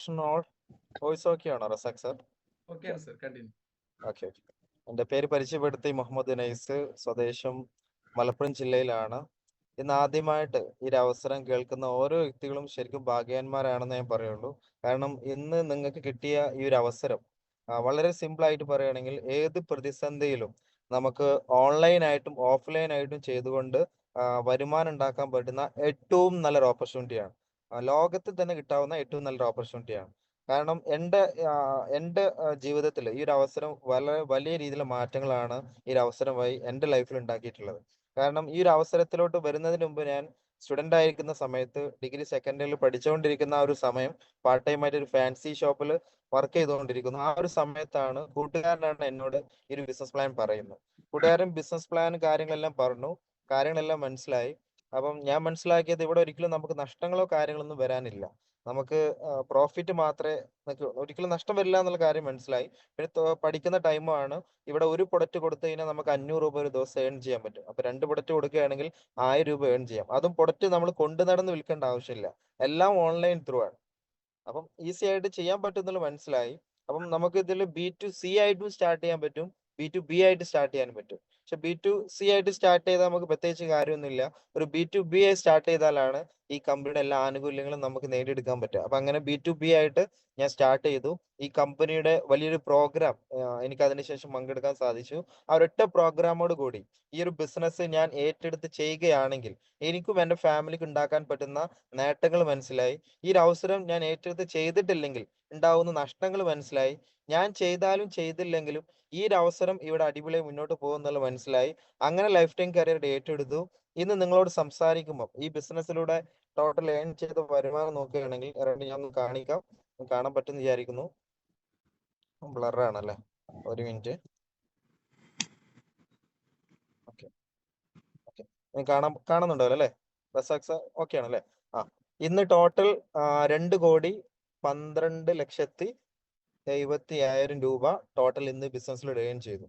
All voice okay ആണോ Razak sir? ഓക്കെയാണ് sir continue okay എന്റെ പേര് പരിചയപ്പെടുത്തി മുഹമ്മദ് നൈസ് സ്വദേശം മലപ്പുറം ജില്ലയിലാണ്. ഇന്ന് ആദ്യമായിട്ട് ഈ ഒരു അവസരം കേൾക്കുന്ന ഓരോ വ്യക്തികളും ശരിക്കും ഭാഗ്യവാന്മാരാണെന്ന് ഞാൻ പറയുള്ളൂ. കാരണം ഇന്ന് നിങ്ങൾക്ക് കിട്ടിയ ഈ ഒരു അവസരം വളരെ സിമ്പിൾ ആയിട്ട് പറയുകയാണെങ്കിൽ ഏത് പ്രതിസന്ധിയിലും നമുക്ക് ഓൺലൈനായിട്ടും ഓഫ്ലൈനായിട്ടും ചെയ്തുകൊണ്ട് വരുമാനം ഉണ്ടാക്കാൻ പറ്റുന്ന ഏറ്റവും നല്ലൊരു ഓപ്പർച്യൂണിറ്റിയാണ് ലോകത്തിൽ തന്നെ കിട്ടാവുന്ന ഏറ്റവും നല്ലൊരു ഓപ്പർച്യൂണിറ്റിയാണ് കാരണം എന്റെ എന്റെ ജീവിതത്തിൽ ഈ ഒരു അവസരം വളരെ വലിയ രീതിയിലുള്ള മാറ്റങ്ങളാണ് ഈ ഒരു അവസരം വഴി എന്റെ ലൈഫിൽ ഉണ്ടാക്കിയിട്ടുള്ളത്. കാരണം ഈ ഒരു അവസരത്തിലോട്ട് വരുന്നതിന് മുമ്പ് ഞാൻ സ്റ്റുഡന്റ് ആയിരിക്കുന്ന സമയത്ത് ഡിഗ്രി സെക്കൻഡ് ഇയറിൽ പഠിച്ചുകൊണ്ടിരിക്കുന്ന ആ ഒരു സമയം പാർട്ട് ടൈം ആയിട്ട് ഒരു ഫാൻസി ഷോപ്പിൽ വർക്ക് ചെയ്തുകൊണ്ടിരിക്കുന്നു. ആ ഒരു സമയത്താണ് കൂട്ടുകാരനാണ് എന്നോട് ഈ ഒരു ബിസിനസ് പ്ലാൻ പറയുന്നത്. കൂട്ടുകാരൻ ബിസിനസ് പ്ലാൻ കാര്യങ്ങളെല്ലാം പറഞ്ഞു. കാര്യങ്ങളെല്ലാം മനസ്സിലായി. അപ്പം ഞാൻ മനസ്സിലാക്കിയത് ഇവിടെ ഒരിക്കലും നമുക്ക് നഷ്ടങ്ങളോ കാര്യങ്ങളൊന്നും വരാനില്ല. നമുക്ക് പ്രോഫിറ്റ് മാത്രമേ ഒരിക്കലും നഷ്ടം വരില്ല എന്നുള്ള കാര്യം മനസ്സിലായി. പിന്നെ പഠിക്കുന്ന ടൈമാണ് ഇവിടെ ഒരു പ്രൊഡക്റ്റ് കൊടുത്തു കഴിഞ്ഞാൽ നമുക്ക് അഞ്ഞൂറ് രൂപ ഒരു ദിവസം ഏൺ ചെയ്യാൻ പറ്റും. അപ്പൊ രണ്ട് പ്രൊഡക്റ്റ് കൊടുക്കുകയാണെങ്കിൽ ആയിരം രൂപ ഏൺ ചെയ്യാം. അതും പ്രൊഡക്റ്റ് നമ്മൾ കൊണ്ടു നടന്ന് വിൽക്കേണ്ട ആവശ്യമില്ല. എല്ലാം ഓൺലൈൻ ത്രൂ ആണ്. അപ്പം ഈസി ആയിട്ട് ചെയ്യാൻ പറ്റുന്നുള്ള മനസ്സിലായി. അപ്പം നമുക്ക് ഇതിൽ ബി ടു സി ആയിട്ടും സ്റ്റാർട്ട് ചെയ്യാൻ പറ്റും. ബി ടു ബി ആയിട്ട് സ്റ്റാർട്ട് ചെയ്യാൻ പറ്റും. പക്ഷെ ബി ടു സി ആയിട്ട് സ്റ്റാർട്ട് ചെയ്താൽ നമുക്ക് പ്രത്യേകിച്ച് കാര്യമൊന്നുമില്ല. ഒരു ബി ടു ബി ആയി സ്റ്റാർട്ട് ചെയ്താലാണ് ഈ കമ്പനിയുടെ എല്ലാ ആനുകൂല്യങ്ങളും നമുക്ക് നേടിയെടുക്കാൻ പറ്റുക. അപ്പൊ അങ്ങനെ ബി ടു ബി ആയിട്ട് ഞാൻ സ്റ്റാർട്ട് ചെയ്തു. ഈ കമ്പനിയുടെ വലിയൊരു പ്രോഗ്രാം എനിക്ക് അതിനുശേഷം പങ്കെടുക്കാൻ സാധിച്ചു. ആ ഒരൊറ്റ പ്രോഗ്രാമോട് കൂടി ഈ ഒരു ബിസിനസ് ഞാൻ ഏറ്റെടുത്ത് ചെയ്യുകയാണെങ്കിൽ എനിക്കും എന്റെ ഫാമിലിക്ക് ഉണ്ടാക്കാൻ പറ്റുന്ന നേട്ടങ്ങൾ മനസ്സിലായി. ഈ ഒരു അവസരം ഞാൻ ഏറ്റെടുത്ത് ചെയ്തിട്ടില്ലെങ്കിൽ ഉണ്ടാവുന്ന നഷ്ടങ്ങൾ മനസ്സിലായി. ഞാൻ ചെയ്താലും ചെയ്തില്ലെങ്കിലും ഈ ഒരു അവസരം ഇവിടെ അടിപൊളിയായി മുന്നോട്ട് പോകുന്നുള്ള മനസ്സിലായി. അങ്ങനെ ലൈഫ് ടൈം കരിയർ ഡേറ്റ് ഏറ്റെടുത്തു. ഇന്ന് നിങ്ങളോട് സംസാരിക്കുമ്പോൾ ഈ ബിസിനസ്സിലൂടെ ടോട്ടൽ ഏൺ ചെയ്ത വരുമാനം നോക്കുകയാണെങ്കിൽ രണ്ട് ഞാൻ കാണിക്കാം. കാണാൻ പറ്റുമെന്ന് വിചാരിക്കുന്നു. ബ്ലറാണല്ലേ ഒരു മിനിറ്റ് ഓക്കെ ഓക്കെ കാണുന്നുണ്ടോ അല്ലേ? റസാക്സ ഓക്കെ ആണല്ലേ? ആ. ഇന്ന് ടോട്ടൽ രണ്ട് കോടി പന്ത്രണ്ട് ലക്ഷത്തി എഴുപത്തി അയ്യായിരം രൂപ ടോട്ടൽ ഇന്ന് ബിസിനസ്സിൽ ഇടുകയും ചെയ്തു.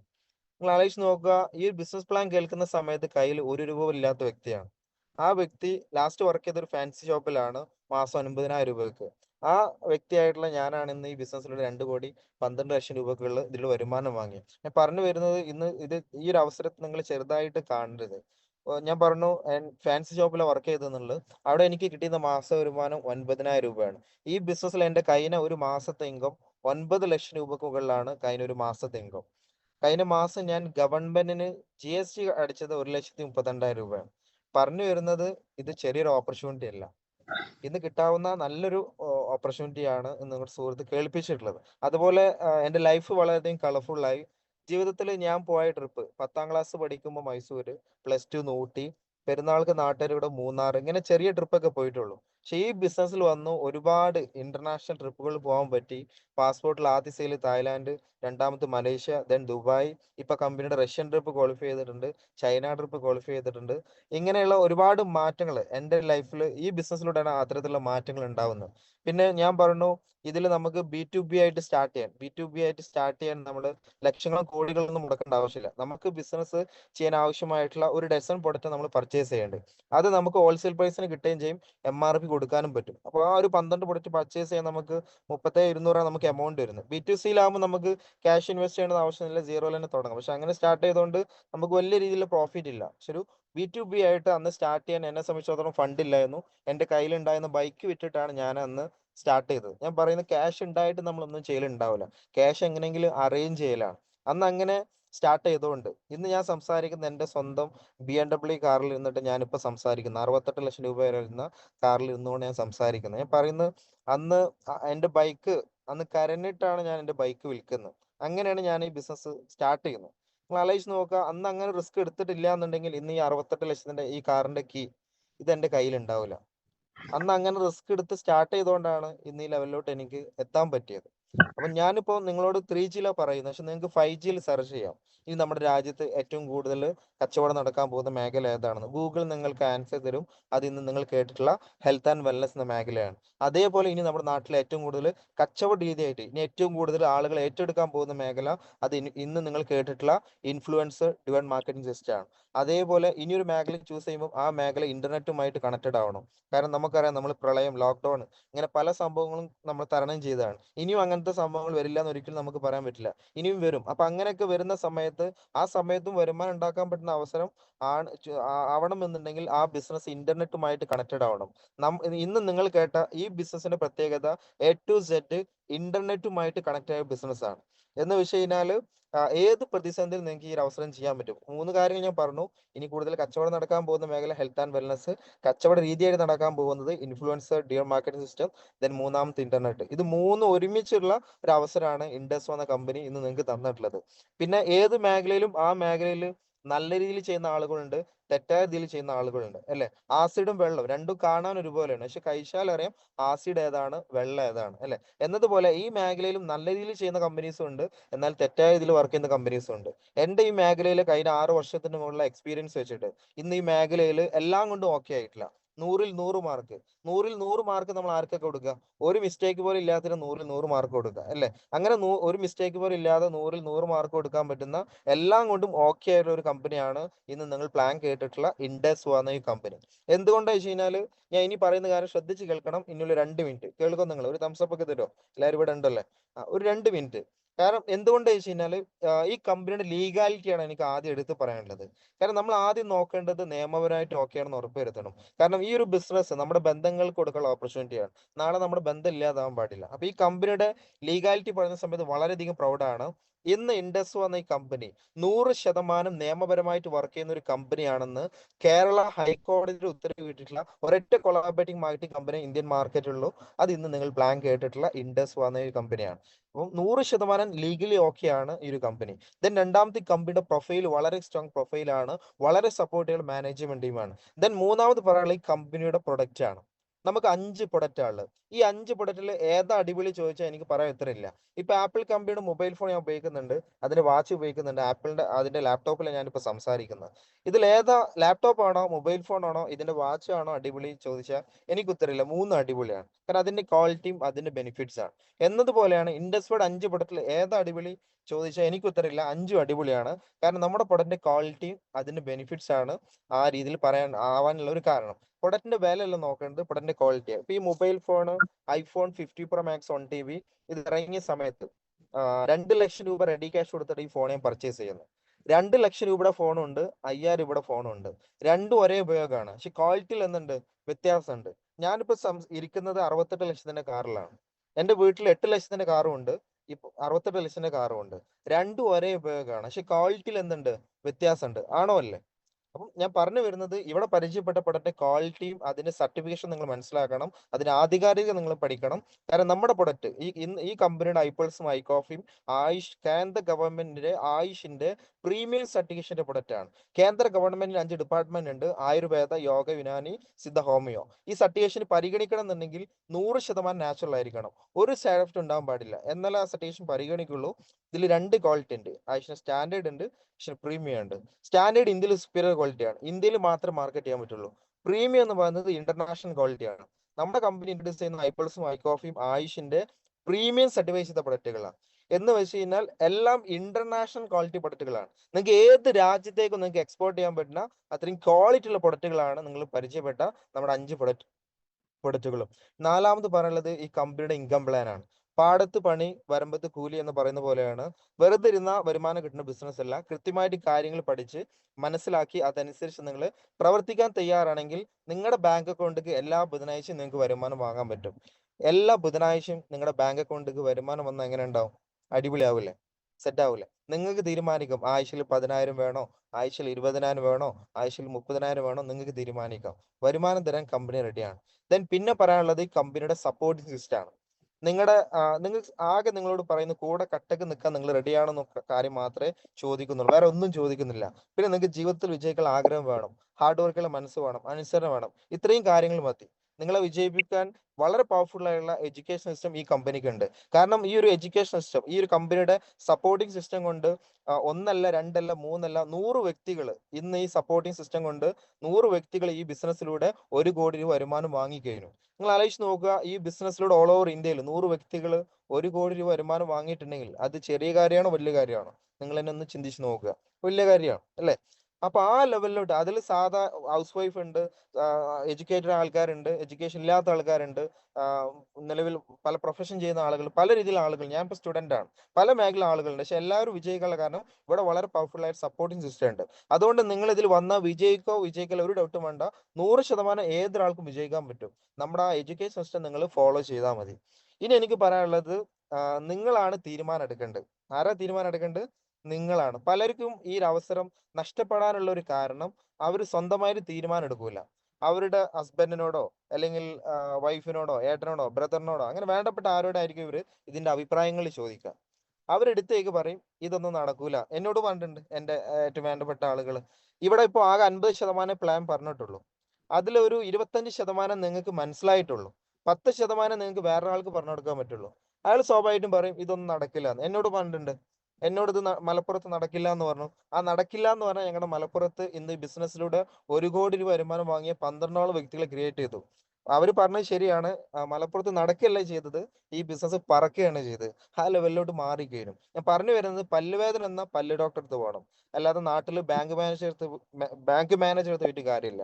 നിങ്ങൾ ആലോചിച്ച് നോക്കുക ഈ ബിസിനസ് പ്ലാൻ കേൾക്കുന്ന സമയത്ത് കയ്യിൽ ഒരു രൂപ ഇല്ലാത്ത വ്യക്തിയാണ്. ആ വ്യക്തി ലാസ്റ്റ് വർക്ക് ചെയ്ത ഒരു ഫാൻസി ഷോപ്പിലാണ് മാസം ഒൻപതിനായിരം രൂപയ്ക്ക്. ആ വ്യക്തിയായിട്ടുള്ള ഞാനാണ് ഇന്ന് ഈ ബിസിനസ്സിലൂടെ രണ്ട് കോടി പന്ത്രണ്ട് ലക്ഷം രൂപക്കുള്ള ഇതിൽ വരുമാനം വാങ്ങി ഞാൻ പറഞ്ഞു വരുന്നത് ഇന്ന് ഇത് ഈ ഒരു അവസരത്തിൽ നിങ്ങൾ ചെറുതായിട്ട് കാണരുത്. ഞാൻ പറഞ്ഞു ഫാൻസി ഷോപ്പിൽ വർക്ക് ചെയ്തെന്നുള്ളത് അവിടെ എനിക്ക് കിട്ടിയ മാസ വരുമാനം ഒൻപതിനായിരം രൂപയാണ്. ഈ ബിസിനസ്സിൽ എന്റെ കയ്യിനെ ഒരു മാസത്തെ ഇൻകം ഒൻപത് ലക്ഷം രൂപക്ക് മുകളിലാണ് കഴിഞ്ഞ ഒരു മാസത്തെ ഇൻകം കഴിഞ്ഞ മാസം ഞാൻ ഗവൺമെന്റിന് ജി എസ് ടി അടിച്ചത് ഒരു ലക്ഷത്തി മുപ്പത്തിരണ്ടായിരം രൂപയാണ്. പറഞ്ഞു വരുന്നത് ഇത് ചെറിയൊരു ഓപ്പർച്യൂണിറ്റി അല്ല. ഇന്ന് കിട്ടാവുന്ന നല്ലൊരു ഓപ്പർച്യൂണിറ്റി ആണ് എന്ന് നിങ്ങളുടെ സുഹൃത്ത് കേൾപ്പിച്ചിട്ടുള്ളത്. അതുപോലെ എന്റെ ലൈഫ് വളരെയധികം കളർഫുൾ ആയി. ജീവിതത്തിൽ ഞാൻ പോയ ട്രിപ്പ് പത്താം ക്ലാസ് പഠിക്കുമ്പോൾ മൈസൂര് പ്ലസ് ടു ഊട്ടി പെരുന്നാൾക്ക് നാട്ടുകാർ ഇവിടെ മൂന്നാർ ഇങ്ങനെ ചെറിയ ട്രിപ്പൊക്കെ പോയിട്ടുള്ളൂ. പക്ഷെ ഈ ബിസിനസ്സിൽ വന്നു ഒരുപാട് ഇന്റർനാഷണൽ ട്രിപ്പുകൾ പോകാൻ പറ്റി. പാസ്പോർട്ടിൽ ആദ്യ സെയിൽ തായ്ലാന്റ് രണ്ടാമത് മലേഷ്യ ദെൻ ദുബായ്. ഇപ്പൊ കമ്പനിയുടെ റഷ്യൻ ട്രിപ്പ് ക്വാളിഫൈ ചെയ്തിട്ടുണ്ട് ചൈന ട്രിപ്പ് ക്വാളിഫൈ ചെയ്തിട്ടുണ്ട്. ഇങ്ങനെയുള്ള ഒരുപാട് മാറ്റങ്ങൾ എന്റെ ലൈഫിൽ ഈ ബിസിനസ്സിലൂടെയാണ് അത്തരത്തിലുള്ള മാറ്റങ്ങൾ ഉണ്ടാവുന്നത്. പിന്നെ ഞാൻ പറഞ്ഞു ഇതിൽ നമുക്ക് ബി ടു ബി ആയിട്ട് സ്റ്റാർട്ട് ചെയ്യാൻ ബി ടു ബി ആയിട്ട് സ്റ്റാർട്ട് ചെയ്യാൻ നമ്മൾ ലക്ഷങ്ങളും കോടികളൊന്നും മുടക്കേണ്ട ആവശ്യമില്ല. നമുക്ക് ബിസിനസ് ചെയ്യാൻ ആവശ്യമായിട്ടുള്ള ഒരു ഡസൺ പ്രൊഡക്റ്റ് നമ്മൾ പർച്ചേസ് ചെയ്യേണ്ടത് അത് നമുക്ക് ഹോൾസെയിൽ പ്രൈസിന് കിട്ടുകയും ചെയ്യും എം ആർ പി കൊടുക്കാനും പറ്റും. അപ്പോൾ ആ ഒരു പന്ത്രണ്ട് പ്രൊഡക്റ്റ് പർച്ചേസ് ചെയ്യാൻ നമുക്ക് മുപ്പത്തേ ഇരുന്നൂറാണ് നമുക്ക് എമൗണ്ട് വരുന്നത് ബി ടു സിയിലാകുമ്പോൾ നമുക്ക് ക്യാഷ് ഇൻവെസ്റ്റ് ചെയ്യേണ്ട ആവശ്യമില്ല സീറോയിൽ തന്നെ തുടങ്ങാം. പക്ഷെ അങ്ങനെ സ്റ്റാർട്ട് ചെയ്തുകൊണ്ട് നമുക്ക് വലിയ രീതിയിൽ പ്രോഫിറ്റ് ഇല്ല. പക്ഷെ ഒരു ബി ടു ബി ആയിട്ട് അന്ന് സ്റ്റാർട്ട് ചെയ്യാൻ എന്നെ സംബന്ധിച്ചിടത്തോളം ഫണ്ട് ഇല്ലായിരുന്നു. എന്റെ കയ്യിലുണ്ടായിരുന്ന ബൈക്ക് വിറ്റിട്ടാണ് ഞാൻ അന്ന് സ്റ്റാർട്ട് ചെയ്തത്. ഞാൻ പറയുന്നത് ക്യാഷ് ഉണ്ടായിട്ട് നമ്മളൊന്നും ചെയ്യലുണ്ടാവില്ല. ക്യാഷ് എങ്ങനെയെങ്കിലും അറേഞ്ച് ചെയ്യലാണ്. അന്ന് അങ്ങനെ സ്റ്റാർട്ട് ചെയ്തുകൊണ്ട് ഇന്ന് ഞാൻ സംസാരിക്കുന്ന എന്റെ സ്വന്തം ബി എം ഡബ്ല്യു കാറിൽ ഇരുന്നിട്ട് ഞാനിപ്പോൾ സംസാരിക്കുന്നത് അറുപത്തെട്ട് ലക്ഷം രൂപ വരുന്ന കാറിൽ ഇരുന്നുകൊണ്ട് ഞാൻ സംസാരിക്കുന്നത് ഞാൻ പറയുന്നത് അന്ന് എന്റെ ബൈക്ക് അന്ന് കരഞ്ഞിട്ടാണ് ഞാൻ എന്റെ ബൈക്ക് വിൽക്കുന്നത്. അങ്ങനെയാണ് ഞാൻ ഈ ബിസിനസ് സ്റ്റാർട്ട് ചെയ്യുന്നത്. നിങ്ങൾ ആലോചിച്ച് നോക്കുക അന്ന് അങ്ങനെ റിസ്ക് എടുത്തിട്ടില്ല എന്നുണ്ടെങ്കിൽ ഇന്ന് ഈ അറുപത്തെട്ട് ലക്ഷത്തിന്റെ ഈ കാറിന്റെ കീ ഇത് എന്റെ കയ്യിൽ ഉണ്ടാവില്ല അന്ന് അങ്ങനെ റിസ്ക് എടുത്ത് സ്റ്റാർട്ട് ചെയ്തുകൊണ്ടാണ് ഇന്ന് ഈ ലെവലിലോട്ട് എനിക്ക് എത്താൻ പറ്റിയത്. അപ്പൊ ഞാനിപ്പോ നിങ്ങളോട് ത്രീ ജിയിലാണ് പറയുന്നത് പക്ഷെ നിങ്ങൾക്ക് ഫൈവ് ജിയിൽ സെർച്ച് ചെയ്യാം. ഇനി നമ്മുടെ രാജ്യത്ത് ഏറ്റവും കൂടുതൽ കച്ചവടം നടക്കാൻ പോകുന്ന മേഖല ഏതാണെന്ന്. ഗൂഗിൾ നിങ്ങൾക്ക് ആൻസർ തരും. അത് ഇന്ന് നിങ്ങൾ കേട്ടിട്ടുള്ള ഹെൽത്ത് ആൻഡ് വെൽനസ് എന്ന മേഖലയാണ്. അതേപോലെ ഇനി നമ്മുടെ നാട്ടിൽ ഏറ്റവും കൂടുതൽ കച്ചവട രീതിയായിട്ട് ഇനി ഏറ്റവും കൂടുതൽ ആളുകൾ ഏറ്റെടുക്കാൻ പോകുന്ന മേഖല അത് ഇന്ന് നിങ്ങൾ കേട്ടിട്ടുള്ള ഇൻഫ്ലുവൻസ് ഡിവൺ മാർക്കറ്റിംഗ് സിസ്റ്റം ആണ്. അതേപോലെ ഇനിയൊരു മേഖല ചൂസ് ചെയ്യുമ്പോൾ ആ മേഖല ഇന്റർനെറ്റുമായിട്ട് കണക്റ്റഡ് ആവണം. കാരണം നമുക്കറിയാം നമ്മൾ പ്രളയം ലോക്ക്ഡൌൺ ഇങ്ങനെ പല സംഭവങ്ങളും നമ്മൾ തരണം ചെയ്തതാണ്. ഇനിയും അങ്ങനത്തെ സംഭവങ്ങൾ വരില്ല എന്ന് ഒരിക്കലും നമുക്ക് പറയാൻ പറ്റില്ല. ഇനിയും വരും. അപ്പൊ അങ്ങനെയൊക്കെ വരുന്ന സമയത്ത് ആ സമയത്തും വരുമാനം ഉണ്ടാക്കാൻ പറ്റുന്ന അവസരം ആണ് ആവണം എന്നുണ്ടെങ്കിൽ ആ ബിസിനസ് ഇന്റർനെറ്റുമായിട്ട് കണക്റ്റഡ് ആവണം. ഇന്ന് നിങ്ങൾ കേട്ട ഈ ബിസിനസിന്റെ പ്രത്യേകത എ ടു സെഡ് ഇന്റർനെറ്റുമായിട്ട് കണക്ട് ആയ ബിസിനസ് ആണ്. എന്ന് വെച്ച് കഴിഞ്ഞാൽ ഏത് പ്രതിസന്ധിയിൽ നിങ്ങൾക്ക് ഈ അവസരം ചെയ്യാൻ പറ്റും. മൂന്ന് കാര്യങ്ങൾ ഞാൻ പറഞ്ഞു. ഇനി കൂടുതൽ കച്ചവടം നടക്കാൻ പോകുന്ന മേഖല ഹെൽത്ത് ആൻഡ് വെൽനസ് കച്ചവട രീതിയായിട്ട് നടക്കാൻ പോകുന്നത് ഇൻഫ്ലുവൻസർ ഡിയർ മാർക്കറ്റിംഗ് സിസ്റ്റം ദെൻ മൂന്നാമത്തെ ഇന്റർനെറ്റ് ഇത് മൂന്ന് ഒരുമിച്ചുള്ള ഒരു അവസരമാണ് ഇൻഡസ് എന്ന കമ്പനി ഇന്ന് നിങ്ങൾക്ക് തന്നിട്ടുള്ളത്. പിന്നെ ഏത് മേഖലയിലും ആ മേഖലയിൽ നല്ല രീതിയിൽ ചെയ്യുന്ന ആളുകളുണ്ട് തെറ്റായ രീതിയിൽ ചെയ്യുന്ന ആളുകളുണ്ട് അല്ലെ? ആസിഡും വെള്ളവും രണ്ടും കാണാൻ ഒരുപോലെയാണ്. പക്ഷെ കഴിച്ചാൽ അറിയാം ആസിഡ് ഏതാണ് വെള്ളം ഏതാണ് അല്ലെ? എന്നതുപോലെ ഈ മേഖലയിലും നല്ല രീതിയിൽ ചെയ്യുന്ന കമ്പനീസും ഉണ്ട് എന്നാൽ തെറ്റായ രീതിയിൽ വർക്ക് ചെയ്യുന്ന കമ്പനീസും ഉണ്ട്. എന്റെ ഈ മേഖലയിൽ കഴിഞ്ഞ ആറ് വർഷത്തിന് മുകളിലുള്ള എക്സ്പീരിയൻസ് വെച്ചിട്ട് ഇന്ന് ഈ മേഖലയിൽ എല്ലാം കൊണ്ടും ഓക്കെ ആയിട്ടില്ല. നൂറിൽ നൂറ് മാർക്ക് നൂറിൽ നൂറ് മാർക്ക് നമ്മൾ ആർക്കൊക്കെ കൊടുക്കുക? ഒരു മിസ്റ്റേക്ക് പോലും ഇല്ലാത്തതിന് നൂറിൽ നൂറ് മാർക്ക് കൊടുക്കുക അല്ലേ? അങ്ങനെ ഒരു മിസ്റ്റേക്ക് പോലും ഇല്ലാതെ നൂറിൽ നൂറ് മാർക്ക് കൊടുക്കാൻ പറ്റുന്ന എല്ലാം കൊണ്ടും ഓക്കെ ആയിട്ടുള്ള ഒരു കമ്പനിയാണ് ഇന്ന് നിങ്ങൾ പ്ലാൻ കേട്ടിട്ടുള്ള ഇൻഡസ് എന്ന ഈ കമ്പനി എന്തുകൊണ്ടാണ് വെച്ച് കഴിഞ്ഞാൽ ഞാൻ ഇനി പറയുന്ന കാര്യം ശ്രദ്ധിച്ച് കേൾക്കണം. ഇനിയുള്ള രണ്ട് മിനിറ്റ് കേൾക്കും നിങ്ങൾ? ഒരു തംസപ്പ് ഒക്കെ തരുമോ എല്ലാവരും ഇവിടെ ഉണ്ടല്ലേ? ഒരു രണ്ട് മിനിറ്റ് കാരണം എന്തുകൊണ്ട് വെച്ച് കഴിഞ്ഞാൽ ഈ കമ്പനിയുടെ ലീഗാലിറ്റിയാണ് എനിക്ക് ആദ്യം എടുത്ത് പറയാനുള്ളത്. കാരണം നമ്മൾ ആദ്യം നോക്കേണ്ടത് നിയമപരമായിട്ട് ഓക്കെയാണെന്ന് ഉറപ്പുവരുത്തണം കാരണം ഈ ഒരു ബിസിനസ് നമ്മുടെ ബന്ധങ്ങൾക്ക് കൊടുക്കാനുള്ള ഓപ്പർച്യൂണിറ്റിയാണ് നാളെ നമ്മുടെ ബന്ധം ഇല്ലാതാവാൻ പാടില്ല. അപ്പൊ ഈ കമ്പനിയുടെ ലീഗാലിറ്റി പറയുന്ന സമയത്ത് വളരെയധികം പ്രൗഡാണ് ഇന്ന് ഇൻഡസ് എന്ന ഈ കമ്പനി നൂറ് ശതമാനം നിയമപരമായിട്ട് വർക്ക് ചെയ്യുന്ന ഒരു കമ്പനിയാണെന്ന് കേരള ഹൈക്കോടതി ഉത്തരവ് കിട്ടിയിട്ടുള്ള ഒരൊറ്റ കൊളാബറേറ്റിംഗ് മാർക്കറ്റിംഗ് കമ്പനി ഇന്ത്യൻ മാർക്കറ്റുള്ളൂ അത് ഇന്ന് നിങ്ങൾ പ്ലാൻ കേട്ടിട്ടുള്ള ഇൻഡസ് എന്ന ഒരു കമ്പനിയാണ് അപ്പം നൂറ് ശതമാനം ലീഗലി ഓക്കെ ആണ് ഈ ഒരു കമ്പനി ദെൻ രണ്ടാമത്തെ കമ്പനിയുടെ പ്രൊഫൈൽ വളരെ സ്ട്രോങ് പ്രൊഫൈലാണ് വളരെ സപ്പോർട്ടുകൾ മാനേജ്മെന്റ് ടീമാണ് ദെൻ മൂന്നാമത് പറയാനുള്ള ഈ കമ്പനിയുടെ പ്രൊഡക്റ്റ് ആണ്. നമുക്ക് അഞ്ച് പ്രൊഡക്റ്റാണ് ഈ അഞ്ച് പ്രൊഡക്റ്റിൽ ഏതാ അടിപൊളി ചോദിച്ചാൽ എനിക്ക് പറയാൻ ഉത്തരമില്ല. ഇപ്പൊ ആപ്പിൾ കമ്പനിയുടെ മൊബൈൽ ഫോൺ ഞാൻ ഉപയോഗിക്കുന്നുണ്ട്. അതിന്റെ വാച്ച് ഉപയോഗിക്കുന്നുണ്ട്. ആപ്പിളിന്റെ അതിന്റെ ലാപ്ടോപ്പിലാണ് ഞാനിപ്പോ സംസാരിക്കുന്നത്. ഇതിൽ ഏതാ ലാപ്ടോപ്പ് ആണോ മൊബൈൽ ഫോൺ ആണോ ഇതിന്റെ വാച്ച് ആണോ അടിപൊളി ചോദിച്ചാൽ എനിക്ക് ഉത്തരമില്ല. മൂന്ന് അടിപൊളിയാണ്. കാരണം അതിന്റെ ക്വാളിറ്റിയും അതിന്റെ ബെനിഫിറ്റ്സ് ആണ്. എന്നതുപോലെയാണ് ഇൻഡസ്വേർഡ് അഞ്ച് പ്രൊഡക്റ്റിൽ ഏതാ അടിപൊളി ചോദിച്ചാൽ എനിക്ക് ഉത്തരമില്ല. അഞ്ചും അടിപൊളിയാണ്. കാരണം നമ്മുടെ പ്രൊഡക്റ്റിന്റെ ക്വാളിറ്റിയും അതിന്റെ ബെനിഫിറ്റ്സ് ആണ് ആ രീതിയിൽ പറയാൻ ആവാനുള്ള ഒരു കാരണം. പ്രൊഡക്റ്റിന്റെ വില അല്ല നോക്കേണ്ടത് പ്രൊഡക്റ്റിന്റെ ക്വാളിറ്റി ഇപ്പൊ ഈ mobile phone iPhone fifty pro max one T B ഇത് ഇറങ്ങിയ സമയത്ത് രണ്ട് ലക്ഷം രൂപ റെഡി ക്യാഷ് കൊടുത്തിട്ട് ഈ ഫോൺ പർച്ചേസ് ചെയ്യുന്നത്. രണ്ട് ലക്ഷം രൂപയുടെ ഫോണുണ്ട് അയ്യായിരം രൂപയുടെ ഫോണുണ്ട് രണ്ടും ഒരേ ഉപയോഗമാണ്. പക്ഷെ ക്വാളിറ്റിയിൽ എന്തുണ്ട്? വ്യത്യാസമുണ്ട്. ഞാനിപ്പോ സം- ഇരിക്കുന്നത് അറുപത്തെട്ട് ലക്ഷത്തിന്റെ കാറിലാണ്. എന്റെ വീട്ടിൽ എട്ട് ലക്ഷത്തിന്റെ കാറും ഉണ്ട്. ഇപ്പൊ അറുപത്തെട്ട് ലക്ഷത്തിന്റെ കാറും ഉണ്ട്. രണ്ടും ഒരേ ഉപയോഗമാണ്. പക്ഷെ ക്വാളിറ്റിയിൽ എന്തുണ്ട്? വ്യത്യാസമുണ്ട്. ആണോ അല്ലേ? അപ്പം ഞാൻ പറഞ്ഞു വരുന്നത് ഇവിടെ പരിചയപ്പെട്ട പ്രൊഡക്റ്റ് ക്വാളിറ്റിയും അതിന്റെ സർട്ടിഫിക്കേഷൻ നിങ്ങൾ മനസ്സിലാക്കണം. അതിന്റെ ആധികാരികത നിങ്ങൾ പഠിക്കണം. കാരണം നമ്മുടെ പ്രൊഡക്റ്റ് ഈ ഇന്ന് ഈ കമ്പനിയുടെ ഐപ്പിൾസും കോഫിയും ആയുഷ് കേന്ദ്ര ഗവൺമെന്റിന്റെ ആയുഷിന്റെ പ്രീമിയം സർട്ടിഫിക്കേഷന്റെ പ്രൊഡക്റ്റ് ആണ്. കേന്ദ്ര ഗവൺമെന്റിന് അഞ്ച് ഡിപ്പാർട്ട്മെന്റ് ഉണ്ട്. ആയുർവേദ യോഗ യുനാനി സിദ്ധ ഹോമിയോ. ഈ സർട്ടിഫിക്കേഷൻ പരിഗണിക്കണം എന്നുണ്ടെങ്കിൽ നൂറ് ശതമാനം നാച്ചുറൽ ആയിരിക്കണം. ഒരു സൈഡ് എഫക്റ്റ് ഉണ്ടാവാൻ പാടില്ല. എന്നാലേ ആ സർട്ടിഫിക്കേഷൻ പരിഗണിക്കുള്ളൂ. ഇതിൽ രണ്ട് ക്വാളിറ്റി ഉണ്ട്. ആയുഷിന് സ്റ്റാൻഡേർഡ് ഉണ്ട്. പ്രീമിയം ഉണ്ട്. സ്റ്റാൻഡേർഡ് ഇന്ത്യയിൽ സുപ്പീരിയർ ക്വാളിറ്റിയാണ് ഇന്ത്യയിൽ മാത്രം മാർക്കറ്റ് ചെയ്യാൻ പറ്റുള്ളൂ. പ്രീമിയം എന്ന് പറയുന്നത് ഇന്റർനാഷണൽ ക്വാളിറ്റിയാണ് നമ്മുടെ കമ്പനി ഇൻട്രൊഡ്യൂസ് ചെയ്യുന്ന ഐപ്പിൾസും കോഫിയും ആയുഷിന്റെ പ്രീമിയം സർട്ടിഫൈ ചെയ്ത പ്രൊഡക്റ്റുകളാണ് എന്ന് വെച്ച് കഴിഞ്ഞാൽ എല്ലാം ഇന്റർനാഷണൽ ക്വാളിറ്റി പ്രൊഡക്റ്റുകളാണ് നിങ്ങൾക്ക് ഏത് രാജ്യത്തേക്കും നിങ്ങൾക്ക് എക്സ്പോർട്ട് ചെയ്യാൻ പറ്റുന്ന അത്രയും ക്വാളിറ്റി ഉള്ള പ്രൊഡക്റ്റുകളാണ് നിങ്ങൾ പരിചയപ്പെട്ട നമ്മുടെ അഞ്ച് പ്രൊഡക്റ്റ് പ്രൊഡക്റ്റുകളും നാലാമത് പറയുന്നത് ഈ കമ്പനിയുടെ ഇൻകം പ്ലാൻ ആണ്. പാടത്ത് പണി വരമ്പത്ത് കൂലി എന്ന് പറയുന്ന പോലെയാണ്. വെറുതെ ഇരുന്ന വരുമാനം കിട്ടുന്ന ബിസിനസ് അല്ല. കൃത്യമായിട്ട് കാര്യങ്ങൾ പഠിച്ച് മനസ്സിലാക്കി അതനുസരിച്ച് നിങ്ങൾ പ്രവർത്തിക്കാൻ തയ്യാറാണെങ്കിൽ നിങ്ങളുടെ ബാങ്ക് അക്കൗണ്ടിലേക്ക് എല്ലാ ബുധനാഴ്ചയും നിങ്ങൾക്ക് വരുമാനം വാങ്ങാൻ പറ്റും. എല്ലാ ബുധനാഴ്ചയും നിങ്ങളുടെ ബാങ്ക് അക്കൗണ്ടിലേക്ക് വരുമാനം വന്നാൽ എങ്ങനെ ഉണ്ടാവും? അടിപൊളിയാവില്ലേ? സെറ്റ് ആവില്ല? നിങ്ങൾക്ക് തീരുമാനിക്കാം. ആഴ്ചയിൽ പതിനായിരം വേണോ? ആഴ്ചയിൽ ഇരുപതിനായിരം വേണോ? ആഴ്ചയിൽ മുപ്പതിനായിരം വേണോ? നിങ്ങൾക്ക് തീരുമാനിക്കാം. വരുമാനം തരാൻ കമ്പനി റെഡിയാണ് ദെൻ പിന്നെ പറയാനുള്ളത് ഈ കമ്പനിയുടെ സപ്പോർട്ടിംഗ് സിസ്റ്റം ആണ്. നിങ്ങളുടെ നിങ്ങൾ ആകെ നിങ്ങളോട് പറയുന്ന കൂടെ കട്ടക്ക് നിൽക്കാൻ നിങ്ങൾ റെഡിയാണെന്ന കാര്യം മാത്രമേ ചോദിക്കുന്നുള്ളൂ. വേറെ ഒന്നും ചോദിക്കുന്നില്ല. പിന്നെ നിങ്ങൾക്ക് ജീവിതത്തിൽ വിജയിക്കാൻ ആഗ്രഹം വേണം. ഹാർഡ് വർക്കുള്ള മനസ്സ് വേണം. അനുസരണം വേണം. ഇത്രയും കാര്യങ്ങൾ മതി. നിങ്ങളെ വിജയിപ്പിക്കാൻ വളരെ പവർഫുൾ ആയുള്ള എഡ്യൂക്കേഷൻ സിസ്റ്റം ഈ കമ്പനിക്ക് ഉണ്ട്. കാരണം ഈ ഒരു എഡ്യൂക്കേഷൻ സിസ്റ്റം ഈ ഒരു കമ്പനിയുടെ സപ്പോർട്ടിംഗ് സിസ്റ്റം കൊണ്ട് ഒന്നല്ല രണ്ടല്ല മൂന്നല്ല നൂറ് വ്യക്തികൾ ഇന്ന് ഈ സപ്പോർട്ടിംഗ് സിസ്റ്റം കൊണ്ട് നൂറ് വ്യക്തികൾ ഈ ബിസിനസ്സിലൂടെ ഒരു കോടി രൂപ വരുമാനം വാങ്ങിക്കഴിഞ്ഞു. നിങ്ങൾ ആലോചിച്ച് നോക്കുക ഈ ബിസിനസ്സിലൂടെ ഓൾ ഓവർ ഇന്ത്യയിൽ നൂറ് വ്യക്തികൾ ഒരു കോടി രൂപ വരുമാനം വാങ്ങിയിട്ടുണ്ടെങ്കിൽ അത് ചെറിയ കാര്യമാണോ വലിയ കാര്യമാണോ? നിങ്ങൾ എന്നെ ഒന്ന് ചിന്തിച്ച് നോക്കുക. വലിയ കാര്യമാണ്? അല്ലേ? അപ്പൊ ആ ലെവലിലോട്ട് അതിൽ സാധാ ഹൗസ് വൈഫ് ഉണ്ട് എഡ്യൂക്കേറ്റഡ് ആൾക്കാരുണ്ട് എഡ്യൂക്കേഷൻ ഇല്ലാത്ത ആൾക്കാരുണ്ട് നിലവിൽ പല പ്രൊഫഷൻ ചെയ്യുന്ന ആളുകൾ പല രീതിയിലുള്ള ആളുകൾ ഞാൻ ഇപ്പോൾ സ്റ്റുഡന്റ് ആണ് പല മേഖല ആളുകളുണ്ട് പക്ഷെ എല്ലാവരും വിജയിക്കാനുള്ള കാരണം ഇവിടെ വളരെ പവർഫുൾ ആയിട്ട് സപ്പോർട്ടിംഗ് സിസ്റ്റം ഉണ്ട്. അതുകൊണ്ട് നിങ്ങൾ ഇതിൽ വന്ന വിജയിക്കോ വിജയിക്കലോ ഒരു ഡൗട്ടും വേണ്ട നൂറ് ശതമാനം ഏതൊരാൾക്കും വിജയിക്കാൻ പറ്റും. നമ്മുടെ ആ എഡ്യൂക്കേഷൻ സിസ്റ്റം നിങ്ങൾ ഫോളോ ചെയ്താൽ മതി. ഇനി എനിക്ക് പറയാനുള്ളത് നിങ്ങളാണ് തീരുമാനം എടുക്കേണ്ടത്. ആരാ തീരുമാനം എടുക്കേണ്ടത്? നിങ്ങളാണ്. പലർക്കും ഈ ഒരു അവസരം നഷ്ടപ്പെടാനുള്ള ഒരു കാരണം അവർ സ്വന്തമായിട്ട് തീരുമാനം എടുക്കൂല. അവരുടെ ഹസ്ബൻഡിനോടോ അല്ലെങ്കിൽ വൈഫിനോടോ ഏട്ടനോടോ ബ്രദറിനോടോ അങ്ങനെ വേണ്ടപ്പെട്ട ആരോടായിരിക്കും ഇവർ ഇതിന്റെ അഭിപ്രായങ്ങൾ ചോദിക്കുക. അവരെടുത്തേക്ക് പറയും ഇതൊന്നും നടക്കൂല. എന്നോട് പറഞ്ഞിട്ടുണ്ട് എന്റെ ഏറ്റവും വേണ്ടപ്പെട്ട ആളുകൾ ഇവിടെ ഇപ്പോൾ ആകെ അൻപത് ശതമാനം പ്ലാൻ പറഞ്ഞിട്ടുള്ളൂ. അതിലൊരു ഇരുപത്തഞ്ച് ശതമാനം നിങ്ങൾക്ക് മനസ്സിലായിട്ടുള്ളൂ. പത്ത് ശതമാനം നിങ്ങൾക്ക് വേറൊരാൾക്ക് പറഞ്ഞു കൊടുക്കാൻ പറ്റുള്ളൂ. അയാൾ സ്വാഭാവികമായിട്ടും പറയും ഇതൊന്നും നടക്കില്ല. എന്നോട് പറഞ്ഞിട്ടുണ്ട് എന്നോട് ഇത് മലപ്പുറത്ത് നടക്കില്ല എന്ന് പറഞ്ഞു. ആ നടക്കില്ല എന്ന് പറഞ്ഞാൽ ഞങ്ങളുടെ മലപ്പുറത്ത് ഇന്ന് ബിസിനസ്സിലൂടെ ഒരു കോടി രൂപ വരുമാനം വാങ്ങിയ പന്ത്രണ്ടോളം വ്യക്തികളെ ക്രിയേറ്റ് ചെയ്തു. അവർ പറഞ്ഞത് ശരിയാണ്. മലപ്പുറത്ത് നടക്കുകയല്ല ചെയ്തത്. ഈ ബിസിനസ് പറക്കുകയാണ് ചെയ്തത്. ആ ലെവലിലോട്ട് മാറിക്കഴിഞ്ഞു. ഞാൻ പറഞ്ഞു വരുന്നത് പല്ലുവേദന എന്ന പല്ല് ഡോക്ടർ അടുത്ത് പോകണം. അല്ലാതെ നാട്ടിൽ ബാങ്ക് മാനേജർ അടുത്ത് ബാങ്ക് മാനേജർ അടുത്ത് പോയിട്ട് കാര്യമില്ല.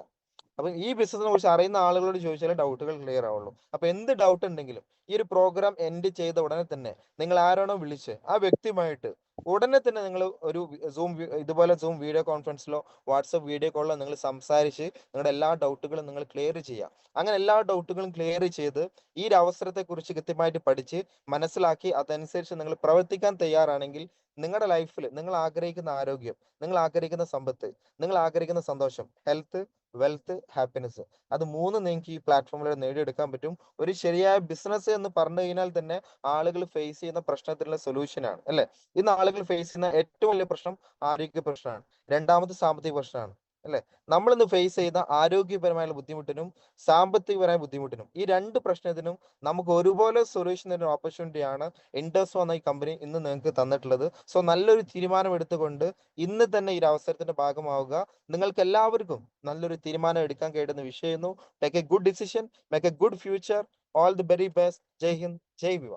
അപ്പൊ ഈ ബിസിനസിനെ കുറിച്ച് അറിയുന്ന ആളുകളോട് ചോദിച്ചാലേ ഡൗട്ടുകൾ ക്ലിയർ ആവുള്ളൂ. അപ്പൊ എന്ത് ഡൗട്ട് ഉണ്ടെങ്കിലും ഈ ഒരു പ്രോഗ്രാം എൻഡ് ചെയ്ത ഉടനെ തന്നെ നിങ്ങൾ ആരാണോ വിളിച്ച് ആ വ്യക്തിയുമായിട്ട് ഉടനെ തന്നെ നിങ്ങൾ ഒരു സൂം ഇതുപോലെ സൂം വീഡിയോ കോൺഫറൻസിലോ വാട്സപ്പ് വീഡിയോ കോളിലോ നിങ്ങൾ സംസാരിച്ച് നിങ്ങളുടെ എല്ലാ ഡൗട്ടുകളും നിങ്ങൾ ക്ലിയർ ചെയ്യുക അങ്ങനെ എല്ലാ ഡൗട്ടുകളും ക്ലിയർ ചെയ്ത് ഈ ഒരു അവസരത്തെ കുറിച്ച് കൃത്യമായിട്ട് പഠിച്ച് മനസ്സിലാക്കി അതനുസരിച്ച് നിങ്ങൾ പ്രവർത്തിക്കാൻ തയ്യാറാണെങ്കിൽ നിങ്ങളുടെ ലൈഫിൽ നിങ്ങൾ ആഗ്രഹിക്കുന്ന ആരോഗ്യം നിങ്ങൾ ആഗ്രഹിക്കുന്ന സമ്പത്ത് നിങ്ങൾ ആഗ്രഹിക്കുന്ന സന്തോഷം ഹെൽത്ത് വെൽത്ത് ഹാപ്പിനെസ് അത് മൂന്ന് നിങ്ങൾക്ക് ഈ പ്ലാറ്റ്ഫോമിലൂടെ നേടിയെടുക്കാൻ പറ്റും. ഒരു ശരിയായ ബിസിനസ് എന്ന് പറഞ്ഞു കഴിഞ്ഞാൽ തന്നെ ആളുകൾ ഫേസ് ചെയ്യുന്ന പ്രശ്നത്തിനുള്ള സൊല്യൂഷനാണ് അല്ലെ? ഇന്ന് ആളുകൾ ഫേസ് ചെയ്യുന്ന ഏറ്റവും വലിയ പ്രശ്നം ആരോഗ്യ പ്രശ്നമാണ്. രണ്ടാമത് സാമ്പത്തിക പ്രശ്നമാണ്. അല്ലെ? നമ്മൾ ഇന്ന് ഫേസ് ചെയ്യുന്ന ആരോഗ്യപരമായ ബുദ്ധിമുട്ടിനും സാമ്പത്തികപരമായ ബുദ്ധിമുട്ടിനും ഈ രണ്ട് പ്രശ്നത്തിനും നമുക്ക് ഒരുപോലെ സൊല്യൂഷൻ തരുന്ന ഓപ്പർച്യൂണിറ്റിയാണ് ഇൻഡസ്ട്രോ എന്ന ഈ കമ്പനി ഇന്ന് നിങ്ങൾക്ക് തന്നിട്ടുള്ളത്. സോ നല്ലൊരു തീരുമാനം എടുത്തുകൊണ്ട് ഇന്ന് തന്നെ ഈ അവസരത്തിന്റെ ഭാഗമാവുക. നിങ്ങൾക്ക് എല്ലാവർക്കും നല്ലൊരു തീരുമാനം എടുക്കാൻ കഴിയുന്ന വിഷയുന്നു. Make a good decision make a good future all the very best Jai Hind Jai വിവ